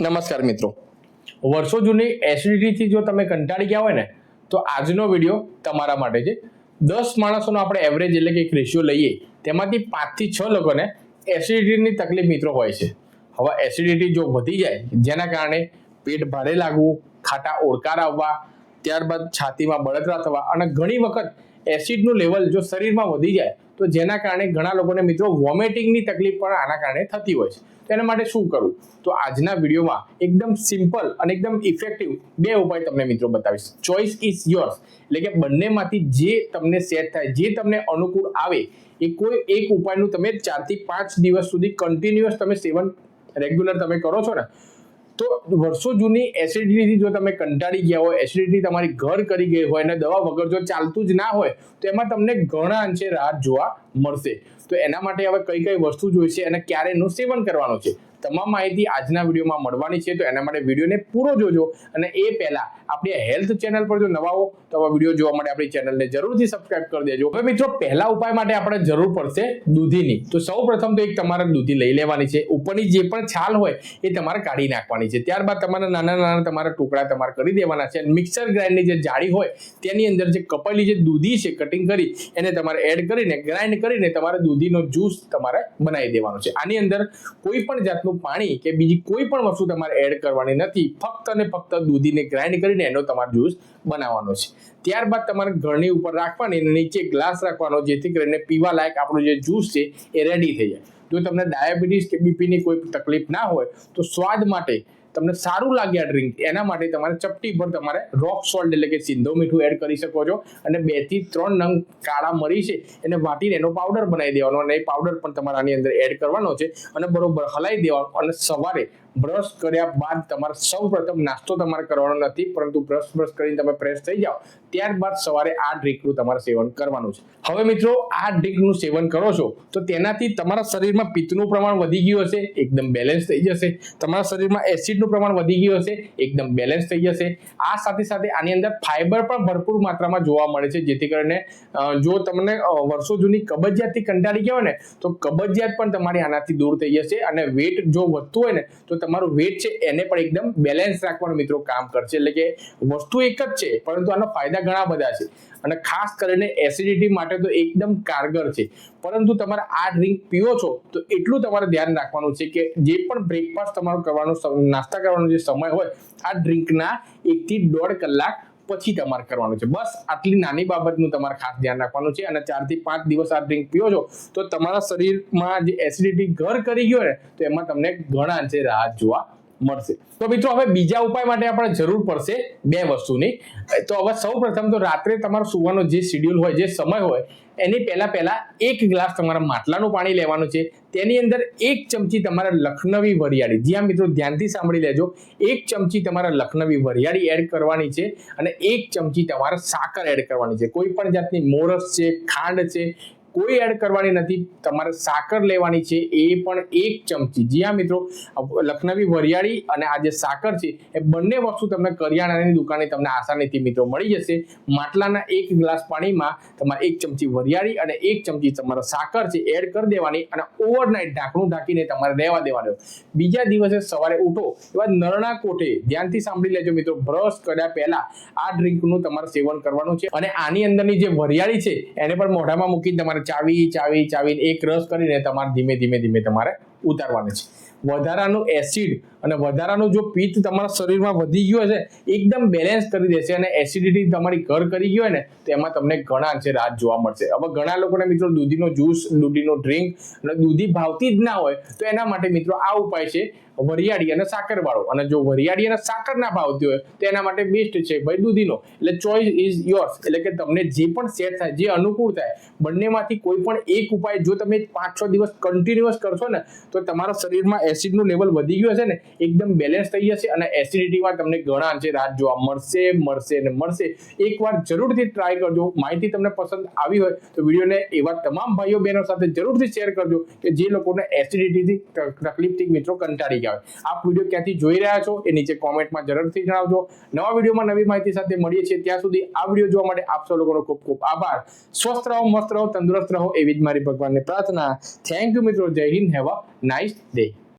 નમસ્કાર મિત્રો. વર્ષો જૂની એસિડિટીથી જો તમે કંટાળી ગયા હોય ને, તો આજનો વીડિયો તમારા માટે છે. દસ માણસોનો આપણે એવરેજ એટલે કે એક રેશિયો લઈએ, તેમાંથી પાંચથી છ લોકોને એસિડિટીની તકલીફ મિત્રો હોય છે. હવે એસિડિટી જો વધી જાય, જેના કારણે પેટ ભારે લાગવું, ખાટા ઓળકાર આવવા, ત્યારબાદ છાતીમાં બળતરા થવા અને ઘણી વખત એસિડનું લેવલ જો શરીરમાં વધી જાય તો જેના કારણે ઘણા લોકોને મિત્રો વોમિટિંગની તકલીફ પણ આના કારણે થતી હોય છે. તો એના માટે શું કરવું તો આજના વિડીયોમાં એકદમ સિમ્પલ અને એકદમ ઇફેક્ટિવ બે ઉપાય તમને મિત્રો બતાવીશ. ચોઇસ ઇઝ યોર્સ એટલે કે બંનેમાંથી જે તમને સેટ થાય, જે તમને અનુકૂળ આવે, એ કોઈ એક ઉપાયનું તમે ચારથી પાંચ દિવસ સુધી કન્ટિન્યુઅસ તમે સેવન રેગ્યુલર તમે કરો છો ને તો વર્ષો જૂની એસિડિટીથી જો તમે કંટાળી ગયા હોય એસિડિટી તમારી ઘર કરી ગઈ હોય અને દવા વગર જો ચાલતું જ ના હોય, તો એમાં તમને ઘણા અંશે રાહત જોવા મળશે. તો એના માટે હવે કઈ કઈ વસ્તુ જોઈશે અને ક્યારે એનું સેવન કરવાનું છે? તમામ માહિતી આજના વિડીયોમાં મળવાની છે, તો એના માટે વિડીયોને પૂરો જોજો અને એ પહેલા આપણી હેલ્થ ચેનલ પર જો નવા હો, તો આવા વીડિયો જોવા માટે આપણી ચેનલને જરૂરથી સબસ્ક્રાઇબ કરી દેજો. હવે મિત્રો, પહેલા ઉપાય માટે આપણે જરૂર પડશે દૂધીની. તો સૌ પ્રથમ તો એક તમારે દૂધી લઈ લેવાની છે. ઉપરની જે પણ છાલ હોય, એ તમારે કાઢી નાખવાની છે. ત્યારબાદ તમારે નાના નાના તમારા ટુકડા તમારે કરી દેવાના છે. મિક્સર ગ્રાઇન્ડની જે જાળી હોય, તેની અંદર જે કપાયેલી જે દૂધી છે કટિંગ કરી, એને તમારે એડ કરીને ગ્રાઇન્ડ કરીને તમારે દૂધીનો જ્યુસ તમારે બનાવી દેવાનો છે. આની અંદર કોઈ પણ જાતનું પાણી કે બીજી કોઈ પણ વસ્તુ તમારે એડ કરવાની નથી. ફક્ત અને ફક્ત દૂધીને ગ્રાઇન્ડ કરીને એનો તમારે જ્યુસ બનાવવાનો છે. ત્યારબાદ તમારે ઘરની ઉપર રાખવાની નીચે ગ્લાસ રાખવાનો, જેથી કરીને પીવા લાયક આપણું જે જ્યુસ છે એ રેડી થઈ જાય. જો તમને ડાયાબિટીસ કે બીપીની કોઈ તકલીફ ના હોય, તો સ્વાદ માટે તમને સારું લાગે આ ડ્રિંક એના માટે તમારે ચપટી પર તમારે રોક સોલ્ટ એટલે કે સિંધો મીઠું એડ કરી શકો છો અને બેથી ત્રણ નંગ કાળા મરી છે, એને વાટીને એનો પાવડર બનાવી દેવાનો અને એ પાવડર પણ તમારે આની અંદર એડ કરવાનો છે અને બરોબર હલાવી દેવાનો અને સવારે બ્રશ કર્યા બાદ તમારે સૌ પ્રથમ નાસ્તો તમારે કરવાનો નથી, પરંતુ બ્રશ બ્રશ કરીને તમે ફ્રેશ થઈ જાઓ, ત્યારબાદ સવારે આ ડ્રિંકનું તમારે સેવન કરવાનું છે. હવે મિત્રો, આ ડ્રિંકનું સેવન કરો છો, તો તેનાથી તમારા શરીરમાં પિત્તનું પ્રમાણ વધી ગયું હશે, એકદમ બેલેન્સ થઈ જશે, તમારા શરીરમાં એસિડનું પ્રમાણ વધી ગયું હશે, એકદમ બેલેન્સ થઈ જશે. આ સાથે સાથે આની અંદર ફાઈબર પણ ભરપૂર માત્રામાં જોવા મળે છે, જેથી કરીને જો તમને વર્ષો જૂની કબજિયાતથી કંટાળી ગયા હોય ને, તો કબજિયાત પણ તમારી આનાથી દૂર થઈ જશે અને વેટ જો વધતું હોય ને, તો તમારું વેટ છે એને પણ એકદમ બેલેન્સ રાખવાનું મિત્રો કામ કરશે. એટલે કે વસ્તુ એક જ છે, પરંતુ આના ફાયદા ઘણા બધા છે. અને ખાસ કરીને એસિડિટી માટે તો એકદમ કારગર છે. પરંતુ તમારે આ ડ્રિંક પીવો છો, તો એટલું તમારે ધ્યાન રાખવાનું છે કે જે પણ બ્રેકફાસ્ટ તમારો કરવાનો સમ- નાસ્તા કરવાનો જે સમય હોય, આ ડ્રિંકના એકથી દોઢ કલાક પછી તમારે કરવાનું છે. બસ આટલી નાની બાબતનું તમારે ખાસ ધ્યાન રાખવાનું છે અને ચારથી પાંચ દિવસ આ ડ્રિંક પીઓ છો, તો તમારા શરીરમાં જે એસિડિટી ઘર કરી ગયો ને, તો એમાં તમને ઘણા જે રાહત જોવા મળશે. તો મિત્રો, હવે બીજા ઉપાય માટે આપણે જરૂર પડશે બે વસ્તુની. તો હવે સૌ પ્રથમ તો રાત્રે તમારો સુવાનો જે શિડ્યુલ હોય, જે સમય હોય, એની પહેલા પહેલા એક ગ્લાસ તમારા માટલાનું પાણી લેવાનું છે. તેની અંદર એક ચમચી તમારા લખનવી વરિયાળી જ્યાં મિત્રો, ધ્યાનથી સાંભળી લેજો. એક ચમચી તમારા લખનવી વરિયાળી એડ કરવાની છે અને એક ચમચી તમારે સાકર એડ કરવાની છે. કોઈ પણ જાતની મોરસ છે, ખાંડ છે કોઈ એડ કરવાની નથી. તમારે સાકર લેવાની છે એ પણ એક ચમચી. જી હા, મિત્રો. લખનવી વરિયાળી અને આ જે સાકર છે, એ બંને વસ્તુ તમને કરિયાણાની દુકાને તમને આસાનીથી, મિત્રો, મળી જશે. માટલાના એક ગ્લાસ પાણીમાં તમારે એક ચમચી વરિયાળી અને એક ચમચી તમારા સાકર છે એડ કરી દેવાની અને ઓવરનાઇટ ઢાંકણું ઢાંકીને તમારે રહેવા દેવાનું. બીજા દિવસે સવારે ઉઠો, એવા નરણા કોઠે, ધ્યાનથી સાંભળી લેજો, મિત્રો બ્રશ કર્યા પહેલા આ ડ્રિંકનું તમારે સેવન કરવાનું છે. અને આની અંદરની જે વરિયાળી છે, એને પણ મોઢામાં મૂકીને તમારે ચાવી ચાવી ચાવી એક રસ કરીને તમારે ધીમે ધીમે ધીમે તમારે ઉતારવાની છે. વધારાનું એસિડ અને વધારાનું જો પિત્ત તમારા શરીરમાં વધી ગયું હશે, એકદમ બેલેન્સ કરી દેશે અને એસિડિટી તમારી ઘર કરી ગઈ હોય ને, તો એમાં તમને ઘણા અંશે રાહત જોવા મળશે. હવે ઘણા લોકોને મિત્રો દૂધીનો જ્યુસ દૂધીનો ડ્રિંક અને દૂધી ભાવતી જ ના હોય, તો એના માટે મિત્રો આ ઉપાય છે વરિયાળી અને સાકર વાળો અને જો વરિયાળી અને સાકર ના ભાવતી હોય, તો એના માટે બેસ્ટ છે ભાઈ દૂધીનો. એટલે ચોઇસ ઇઝ યોર્સ એટલે કે તમને જે પણ સેટ થાય, જે અનુકૂળ થાય, બંનેમાંથી કોઈ પણ એક ઉપાય જો તમે પાંચ છ દિવસ કન્ટિન્યુઅસ કરશો ને તો તમારા શરીરમાં એસિડનું લેવલ વધી ગયું હશે ને, એકદમ બેલેન્સ થઈ જશે અને એસિડિટીમાં તમને ઘણા અંશે રાહત જોવા મળશે મળશે ને મળશે. એકવાર જરૂરથી ટ્રાય કરજો. માહિતી તમને પસંદ આવી હોય તો વિડીયોને એવા તમામ ભાઈઓ બહેનો સાથે જરૂરથી શેર કરજો કે જે લોકોને એસિડિટીથી તકલીફથી મિત્રો કંટાળી ગયા હોય. આપ વીડિયો ક્યાંથી જોઈ રહ્યા છો એ નીચે કોમેન્ટમાં જરૂરથી જણાવજો. નવા વિડીયોમાં નવી માહિતી સાથે મળીએ છીએ ત્યાં સુધી આ વીડિયો જોવા માટે આપ સૌ લોકોનો ખૂબ ખૂબ આભાર. સ્વસ્થ રહો, મસ્ત રહો, તંદુરસ્ત રહો એવી જ મારી ભગવાનની પ્રાર્થના. થેન્ક યુ મિત્રો. જય હિન્દ. Have nice day.